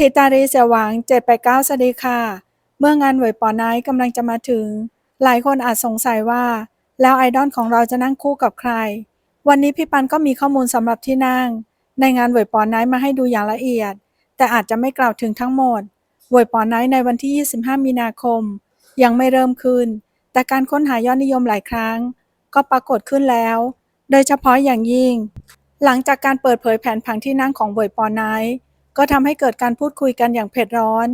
ทิตารีเสียหวัง 789 สวัสดีค่ะ เมื่องานเหวยปอไนท์กำลังจะมาถึง หลายคนอาจสงสัยว่า แล้วไอดอลของเราจะนั่งคู่กับใคร วันนี้พี่ปันก็มีข้อมูลสำหรับที่นั่ง ในงานเหวยปอไนท์มาให้ดูอย่างละเอียด แต่อาจจะไม่กล่าวถึงทั้งหมดเหวยปอไนท์ในวันที่ 25 มีนาคม ยังไม่เริ่มขึ้น แต่การค้นหายอดนิยมหลายครั้ง ก็ปรากฏขึ้นแล้ว โดยเฉพาะอย่างยิ่ง หลังจากการเปิดเผยแผนผังที่นั่งของเหวยปอไนท์ ก็ทำให้เกิดการพูดคุยกันอย่างเผ็ดร้อน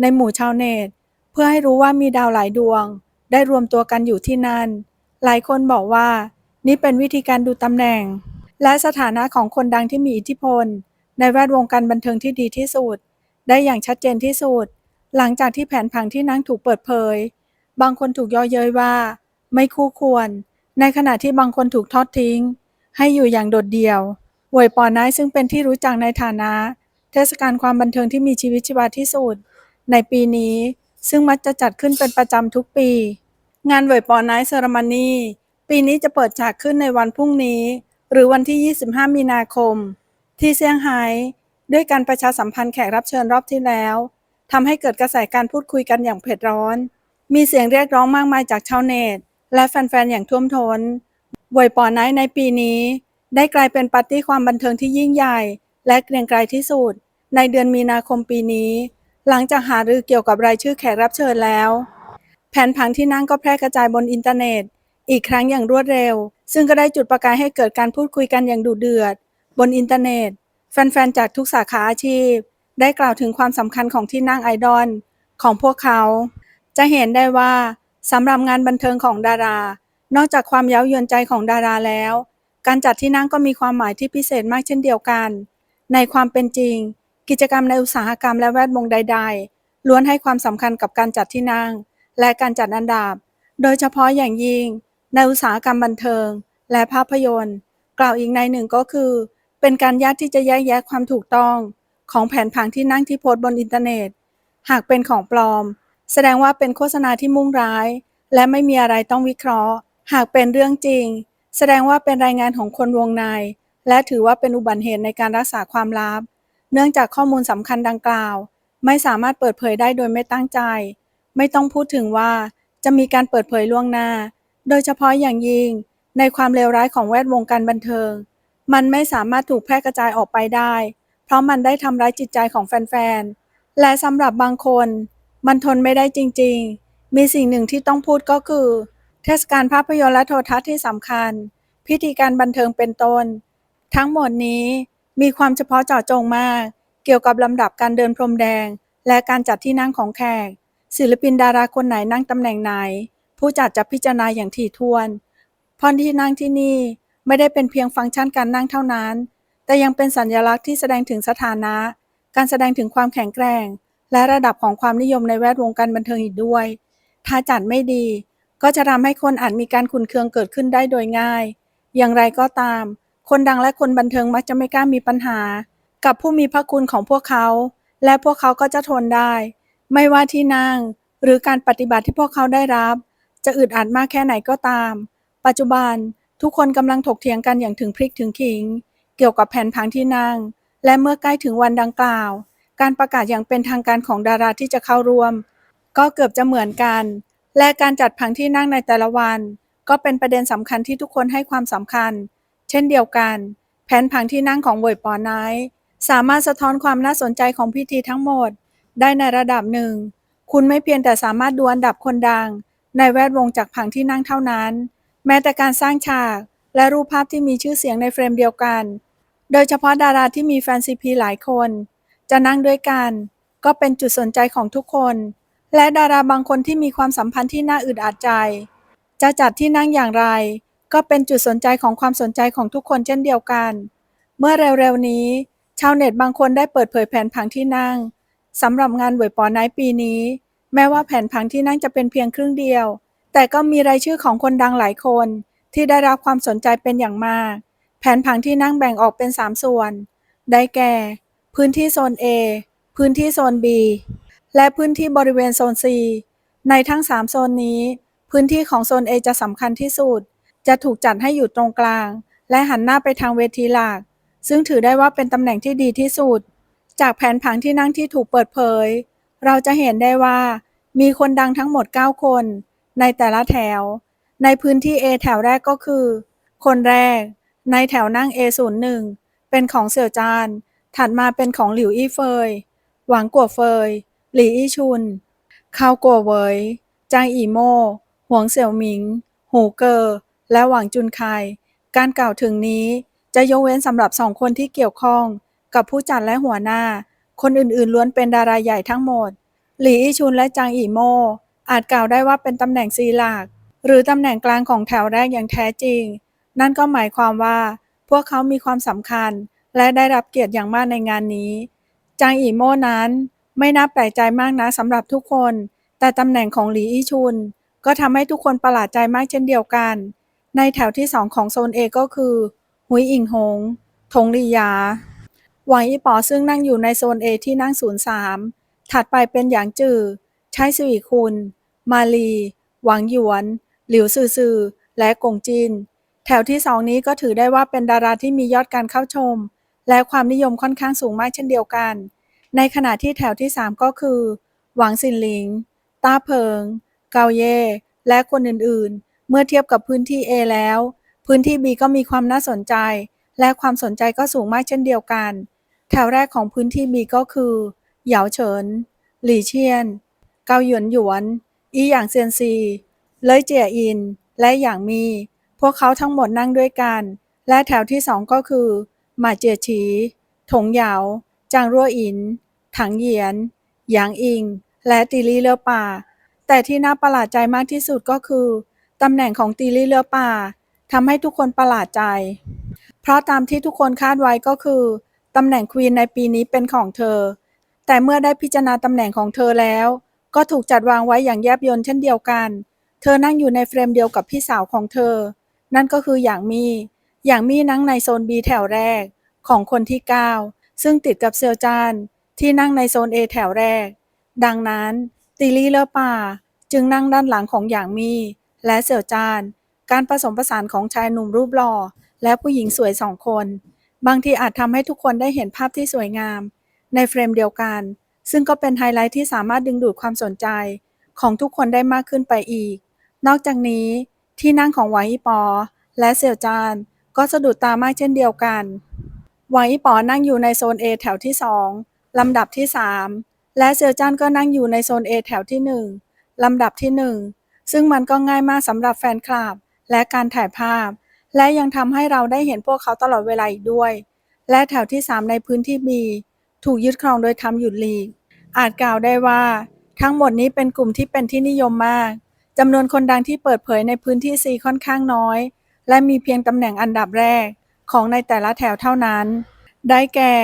ในหมู่ชาวเน็ต เพื่อให้รู้ว่ามีดาวหลายดวง ได้รวมตัวกันอยู่ที่นั่น หลายคนบอกว่า นี่เป็นวิธีการดูตำแหน่ง และสถานะของคนดังที่มีอิทธิพล ในแวดวงการบันเทิงที่ดีที่สุด ได้อย่างชัดเจนที่สุด หลังจากที่แผนผังที่นั่งถูกเปิดเผย บางคนถูกย่อเย้ยว่า ไม่คู่ควร ในขณะที่บางคนถูกทอดทิ้ง ให้อยู่อย่างโดดเดี่ยวหวยปอน้ายซึ่งเป็นที่รู้จักในฐานะ เทศกาลความบันเทิงที่มีชีวิตชีวาที่สุด ในปีนี้ ซึ่งมักจะจัดขึ้นเป็นประจำทุกปี งานเวยปอไนท์เซอรมานีปีนี้จะเปิดฉากขึ้นในวันพรุ่งนี้ หรือวันที่ 25 มีนาคม ที่เซี่ยงไฮ้ด้วยการประชาสัมพันธ์แขกรับเชิญรอบที่แล้วทำให้เกิดกระแสการพูดคุยกันอย่างเผ็ดร้อน มีเสียงเรียกร้องมากมายจากชาวเน็ตและแฟนๆ อย่างท่วมทน้นเวยปอไนท์ในปีนี้ ได้กลายเป็นปาร์ตี้ความบันเทิงที่ยิ่งใหญ่ และเกรียงไกรที่สุด ในเดือนมีนาคมปีนี้ หลังจากหารือเกี่ยวกับรายชื่อแขกรับเชิญแล้ว แผนผังที่นั่งก็แพร่กระจายบนอินเทอร์เน็ต อีกครั้งอย่างรวดเร็ว ซึ่งก็ได้จุดประกายให้เกิดการพูดคุยกันอย่างดุเดือด บนอินเทอร์เน็ต แฟนๆ จากทุกสาขาอาชีพ ได้กล่าวถึงความสำคัญของที่นั่งไอดอลของพวกเขา จะเห็นได้ว่าสำหรับงานบันเทิงของดารา นอกจากความเย้ายวนใจของดาราแล้ว การจัดที่นั่งก็มีความหมายที่พิเศษมากเช่นเดียวกัน ในความเป็นจริง กิจกรรมในอุตสาหกรรมและแวดวงใด ๆ ล้วนให้ความสำคัญกับการจัดที่นั่ง และการจัดอันดับ โดยเฉพาะอย่างยิ่ง ในอุตสาหกรรมบันเทิง และภาพยนตร์ กล่าวอีกในหนึ่งก็คือ เป็นการยากที่จะแยกแยะความถูกต้อง ของแผนผังที่นั่งที่โพสต์บนอินเทอร์เน็ต หากเป็นของปลอม แสดงว่าเป็นโฆษณาที่มุ่งร้าย และไม่มีอะไรต้องวิเคราะห์ หากเป็นเรื่องจริง แสดงว่าเป็นรายงานของคนวงใน และถือว่าเป็นอุบัติเหตุในการรักษาความลับ เนื่องจากข้อมูลสำคัญดังกล่าว ไม่สามารถเปิดเผยได้โดยไม่ตั้งใจ ไม่ต้องพูดถึงว่าจะมีการเปิดเผยล่วงหน้า โดยเฉพาะอย่างยิ่ง ในความเลวร้ายของแวดวงการบันเทิง มันไม่สามารถถูกแพร่กระจายออกไปได้ เพราะมันได้ทำร้ายจิตใจของแฟนๆ และสำหรับบางคน มันทนไม่ได้จริงๆ มีสิ่งหนึ่งที่ต้องพูดก็คือ เทศกาลภาพยนตร์และโทรทัศน์ที่สำคัญ พิธีการบันเทิงเป็นต้น ทั้งหมดนี้ มีความเฉพาะเจาะจงมาก เกี่ยวกับลำดับการเดินพรมแดง และการจัดที่นั่งของแขก ศิลปินดาราคนไหนนั่งตำแหน่งไหน ผู้จัดจะพิจารณาอย่างถี่ถ้วนเพราะที่นั่งที่นี่ไม่ได้เป็นเพียงฟังก์ชันการนั่งเท่านั้น แต่ยังเป็นสัญลักษณ์ที่แสดงถึงสถานะ การแสดงถึงความแข็งแกร่ง และระดับของความนิยมในแวดวงการบันเทิงอีกด้วย ถ้าจัดไม่ดี ก็จะทำให้คนอาจมีการขุนเคืองเกิดขึ้นได้โดยง่าย อย่างไรก็ตาม คนดังและคนบันเทิงมักจะไม่กล้ามีปัญหา กับผู้มีพระคุณของพวกเขา และพวกเขาก็จะทนได้ ไม่ว่าที่นั่ง หรือการปฏิบัติที่พวกเขาได้รับ จะอึดอัดมากแค่ไหนก็ตาม ปัจจุบันทุกคนกำลังถกเถียงกันอย่างถึงพริกถึงขิง เกี่ยวกับแผนผังที่นั่ง และเมื่อใกล้ถึงวันดังกล่าว การประกาศอย่างเป็นทางการของดาราที่จะเข้าร่วม ก็เกือบจะเหมือนกัน และการจัดผังที่นั่งในแต่ละวัน ก็เป็นประเด็นสำคัญที่ทุกคนให้ความสำคัญ เช่นเดียวกัน แผนผังที่นั่งของเวยปอไนสามารถสะท้อนความน่าสนใจของพิธีทั้งหมด ได้ในระดับหนึ่ง คุณไม่เพียงแต่สามารถดูอันดับคนดัง ในแวดวงจากผังที่นั่งเท่านั้น แม้แต่การสร้างฉาก และรูปภาพที่มีชื่อเสียงในเฟรมเดียวกัน โดยเฉพาะดาราที่มีแฟนซีพีหลายคน จะนั่งด้วยกัน ก็เป็นจุดสนใจของทุกคน และดาราบางคนที่มีความสัมพันธ์ที่น่าอึดอัดใจ จะจัดที่นั่งอย่างไร ก็เป็นจุดสนใจของความสนใจของทุกคนเช่นเดียวกัน เมื่อเร็วๆนี้ ชาวเน็ตบางคนได้เปิดเผยแผนผังที่นั่งสำหรับงานเวยปอไนท์ปีนี้ แม้ว่าแผนผังที่นั่งจะเป็นเพียงครึ่งเดียว แต่ก็มีรายชื่อของคนดังหลายคน ที่ได้รับความสนใจเป็นอย่างมาก แผนผังที่นั่งแบ่งออกเป็น 3 ส่วน ได้แก่ พื้นที่โซน A พื้นที่โซน B และพื้นที่บริเวณโซน C ในทั้ง 3 โซนนี้ พื้นที่ของโซน A จะสำคัญที่สุด จะถูกจัดให้อยู่ตรงกลาง และหันหน้าไปทางเวทีหลัก ซึ่งถือได้ว่าเป็นตำแหน่งที่ดีที่สุด จากแผนผังที่นั่งที่ถูกเปิดเผย เราจะเห็นได้ว่า มีคนดังทั้งหมด 9 คน ในแต่ละแถว ในพื้นที่ A แถวแรกก็คือ คนแรก ในแถวนั่ง A01 เป็นของเสี่ยวจาน ถัดมาเป็นของหลิวอี้เฟย หวังกัวเฟย หลี่อี้ชุนคาวกัวเวยจางอีโม่หวงเสี่ยวหมิง หูเกอ และหวังจุนไคการกล่าวถึงนี้จะยกเว้นสำหรับสองคนที่เกี่ยวข้อง กับผู้จัดและหัวหน้า คนอื่นๆล้วนเป็นดาราใหญ่ทั้งหมด หลีอี้ชุนและจางอีโม่อาจกล่าวได้ว่าเป็นตำแหน่งซีหลัก หรือตำแหน่งกลางของแถวแรกอย่างแท้จริง นั่นก็หมายความว่า พวกเขามีความสำคัญ และได้รับเกียรติอย่างมากในงานนี้ จางอีโม่นั้นไม่น่าแปลกใจมากนะสำหรับทุกคน แต่ตำแหน่งของหลีอี้ชุน ก็ทำให้ทุกคนประหลาดใจมากเช่นเดียวกัน ในแถวที่สองของโซน A ก็คือ หุยอิงหง ทงลียา หวังอีป๋อซึ่งนั่งอยู่ในโซน A ที่นั่ง 03 ถัดไปเป็นหยางจือ ใชัยสวีคุณ มาลี หวังหยวน หลิวซือซือ และกงจิน แถวที่สองนี้ก็ถือได้ว่าเป็นดาราที่มียอดการเข้าชม และความนิยมค่อนข้างสูงมากเช่นเดียวกัน ในขณะที่แถวที่ 3 ก็คือ หวังซินหลิง ต้าเพิง เกาเย่ และคนอื่นๆ เมื่อเทียบกับพื้นที่ A แล้ว พื้นที่ B ก็มีความน่าสนใจ และความสนใจก็สูงมากเช่นเดียวกัน แถวแรกของพื้นที่ B ก็คือ เหยาเฉิน หลี่เชียน เกาหยวนหยวน อีหยางเซียนซี เลยเจียอิน และหยางมี พวกเขาทั้งหมดนั่งด้วยกัน และแถวที่สองก็คือหมาเจียฉี ถงเหยา จางรั่วอิน ถังเหยียน หยางอิง และตีลี่เลือป่า แต่ที่น่าประหลาดใจมากที่สุดก็คือ ตำแหน่งของตีลี่เลือป่าทำให้ทุกคนประหลาดใจ เพราะตามที่ทุกคนคาดไว้ก็คือตำแหน่งควีนในปีนี้เป็นของเธอ แต่เมื่อได้พิจารณาตำแหน่งของเธอแล้ว ก็ถูกจัดวางไว้อย่างแยบยลเช่นเดียวกัน เธอนั่งอยู่ในเฟรมเดียวกับพี่สาวของเธอ นั่นก็คือหยางมี่หยางมีนั่งในโซน B แถวแรก ของคนที่ 9 ซึ่งติดกับเซียวจานที่นั่งในโซน A แถวแรก ดังนั้นตีลี่เลอป่าจึงนั่งด้านหลังของหยางมี และเสี่ยวจาน การผสมผสานของชายหนุ่มรูปหล่อ และผู้หญิงสวยสองคน บางทีอาจทำให้ทุกคนได้เห็นภาพที่สวยงาม ในเฟรมเดียวกัน ซึ่งก็เป็นไฮไลท์ที่สามารถดึงดูดความสนใจ ของทุกคนได้มากขึ้นไปอีก นอกจากนี้ ที่นั่งของหวายอีปอ และเสี่ยวจาน ก็สะดุดตามากเช่นเดียวกันหวายอีปอนั่งอยู่ในโซน A แถวที่ 2 ลำดับที่ 3 และเซียวจันก็นั่งอยู่ในโซน A แถวที่ 1 ลำดับที่ 1 ซึ่งมันก็ง่ายมากสำหรับแฟนคลับ และการถ่ายภาพ และยังทำให้เราได้เห็นพวกเขาตลอดเวลาอีกด้วย และแถวที่ 3 ในพื้นที่ B ถูกยึดครองโดยทำหยุดลีก อาจกล่าวได้ว่า ทั้งหมดนี้เป็นกลุ่มที่เป็นที่นิยมมากจำนวนคนดังที่เปิดเผยในพื้นที่ C ค่อนข้างน้อย และมีเพียงตำแหน่งอันดับแรกของในแต่ละแถวเท่านั้น ได้แก่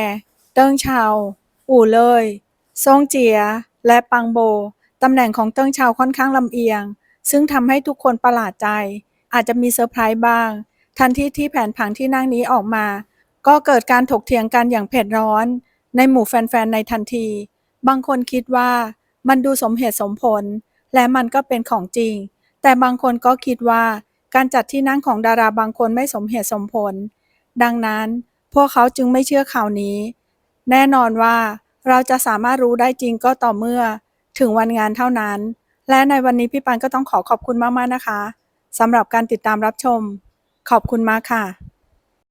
เติ้งเชาอู่เลยซ่งเจีย และปังโบ ตำแหน่งของเติ้งเชาค่อนข้างลำเอียง ซึ่งทำให้ทุกคนประหลาดใจ อาจจะมีเซอร์ไพรส์บ้าง ทันทีที่แผนผังที่นั่งนี้ออกมา ก็เกิดการถกเถียงกันอย่างเผ็ดร้อน ในหมู่แฟนๆในทันที บางคนคิดว่ามันดูสมเหตุสมผล และมันก็เป็นของจริง แต่บางคนก็คิดว่าการจัดที่นั่งของดาราบางคนไม่สมเหตุสมผล ดังนั้นพวกเขาจึงไม่เชื่อข่าวนี้ แน่นอนว่าเราจะสามารถรู้ได้จริงก็ต่อเมื่อ ถึงวันงานเท่านั้น และในวันนี้พี่ปันก็ต้องขอขอบคุณมากๆนะคะสำหรับการติดตามรับชม ขอบคุณมากค่ะ